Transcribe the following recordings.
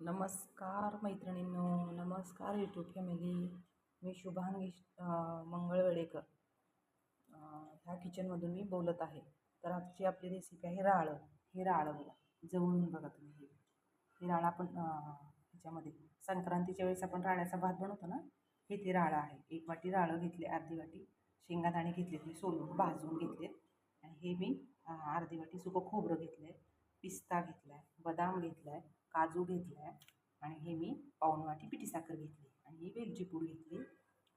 नमस्कार मैत्रिणींनो नमस्कार यूट्यूब फॅमिली मी शुभांगी मंगळवेडेकर. ह्या किचनमधून मी बोलत आहे. तर आजची आपली रेसिपी आहे राळं. हे राळं बघा. जवळून बघा तुम्ही हे. हे राळं आपण ह्याच्यामध्ये संक्रांतीच्या वेळेस आपण राळ्याचा भात बनवतो ना? हे ते राळं आहे. एक वाटी राळं घेतले अर्धी वाटी शेंगादाणे घेतले मी सोलून भाजून घेतले आणि हे मी अर्धी वाटी सुकं खोबरं घेतलं आहे पिस्ता घेतला आहे बदाम घेतला आहे काजू घेतला आहे आणि हे मी पाऊण वाटी पिठी साखर घेतली आणि ही वेलची पूड घेतली.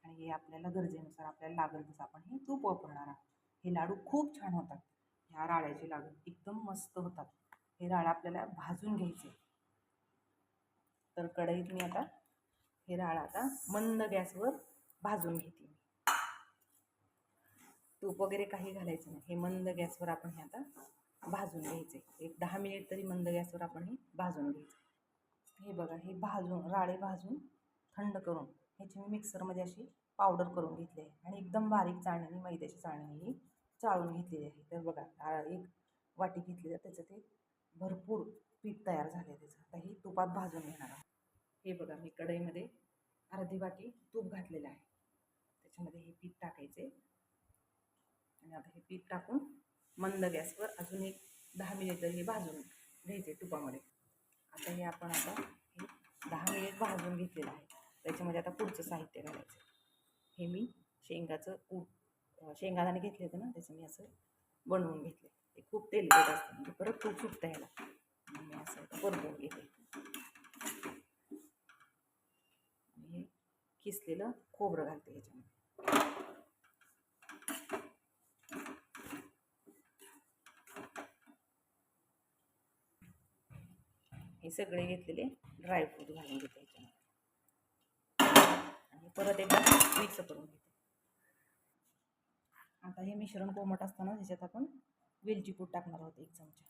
आणि हे आपल्याला गरजेनुसार आपल्याला लागेल तसं आपण हे तूप वापरणार आहोत. हे लाडू खूप छान होतात. ह्या राळ्याचे लाडू एकदम मस्त होतात. हे राळं आपल्याला भाजून घ्यायचे. तर कढईत मी आता हे राळं आता मंद गॅसवर भाजून घेते मी. तूप वगैरे काही घालायचं नाही. हे मंद गॅसवर आपण हे आता भाजून घ्यायचे. एक दहा मिनिट तरी मंद गॅसवर आपण हे भाजून घ्यायचे. हे बघा हे भाजून राळे भाजून थंड करून ह्याची मी मिक्सरमध्ये अशी पावडर करून घेतली आहे. आणि एकदम बारीक चाळणीने मैद्याची चाळणी ही चाळून घेतलेली आहे. तर बघा एक वाटी घेतली तर त्याचं ते भरपूर पीठ तयार झालं आहे त्याचं. आता ही तुपात भाजून घेणार हे बघा मी कढईमध्ये अर्धी वाटी तूप घातलेलं आहे. त्याच्यामध्ये हे पीठ टाकायचे. आणि आता हे पीठ टाकून मंद गॅसवर अजून एक दहा मिनिटं हे भाजून घ्यायचे तुपामध्ये. आता हे आपण आता हे दहा मिनिट भाजून घेतलेलं आहे. त्याच्यामध्ये आता पुढचं साहित्य घालायचं. हे मी शेंगाचं कूट अं, शेंगादाणे घेतले होते ना त्याचं मी असं बनवून घेतले. ते खूप तेलकट असतं म्हणजे परत तूप सुटतं ह्याला. मी असं परतून घेते. हे किसलेलं खोबरं घालते ह्याच्यामध्ये. हे सगळे घेतलेले ड्रायफ्रूट घालून घेते ह्याच्यामध्ये आणि परत एकदा मिक्स करून घेते. आता हे मिश्रण कोमट असताना त्याच्यात आपण वेलची पूड टाकणार आहोत एक चमचा.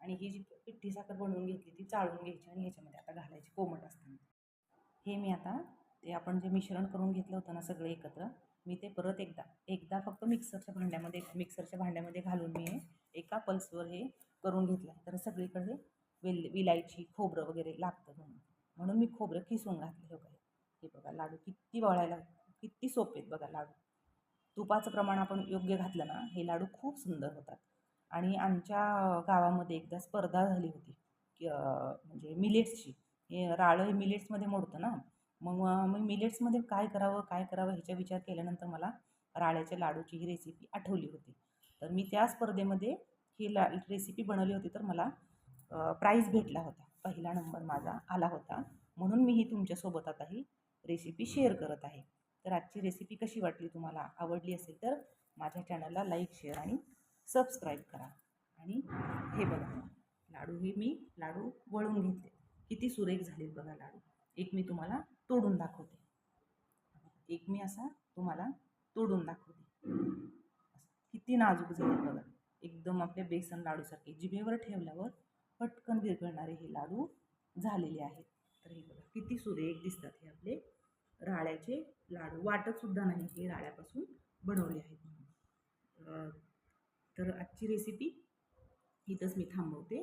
आणि ही जी पिठ्ठी साखर बनवून घेतली ती चाळून घ्यायची आणि ह्याच्यामध्ये आता घालायची कोमट असताना. हे मी आता ते आपण जे मिश्रण करून घेतलं होतं ना सगळे एकत्र मी ते परत एकदा एकदा फक्त मिक्सरच्या भांड्यामध्ये मिक्सरच्या भांड्यामध्ये घालून मी एका पल्सवर हे करून घेतलं. तर सगळीकडे वेल विलायची खोबरं वगैरे लागतं म्हणून. म्हणून मी खोबरं किसून घातलं हे बघा. हे बघा लाडू किती वळायला किती सोपे आहेत बघा लाडू. तुपाचं प्रमाण आपण योग्य घातलं ना हे लाडू खूप सुंदर होतात. आणि आमच्या गावामध्ये एकदा स्पर्धा झाली होती की म्हणजे मिलेट्सची. हे राळं हे मिलेट्समध्ये मोडतं ना. मग मी मिलेट्समध्ये काय करावं काय करावं ह्याचा विचार केल्यानंतर मला राळ्याच्या लाडूची ही रेसिपी आठवली होती. तर मी त्या स्पर्धेमध्ये ही ला रेसिपी बनवली होती तर मला प्राईज भेटला होता. पहिला नंबर माझा आला होता. म्हणून मी ही तुमच्यासोबत आता ही रेसिपी शेअर करत आहे. तर आजची रेसिपी कशी वाटली तुम्हाला? आवडली असेल तर माझ्या चॅनलला लाईक शेअर आणि सबस्क्राईब करा. आणि हे बघा लाडू हे मी लाडू वळून घेतले. किती सुरेख झालेत बघा लाडू. एक मी तुम्हाला तोडून दाखवते. एक मी असा तुम्हाला तोडून दाखवते. किती नाजूक झाले बघा. एकदम आपल्या बेसन लाडूसारखे जिभेवर ठेवल्यावर पटकन विरघळणारे हे लाडू झालेले आहेत. तर हे बघा किती सुरेख दिसतात हे आपले. राळ्याचे लाडू. वाटतसुद्धा नाही हे राळ्यापासून बनवले आहेत म्हणून. तर आजची रेसिपी इथंच मी थांबवते.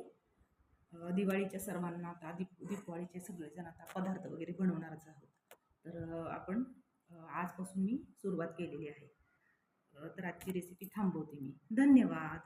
दिवाळीच्या सर्वांना आता दीप दीपवाळीचे सगळेजण आता पदार्थ वगैरे बनवणारच आहोत. तर आपण आजपासून मी सुरुवात केलेली आहे. तर आजची रेसिपी थांबवते मी. धन्यवाद!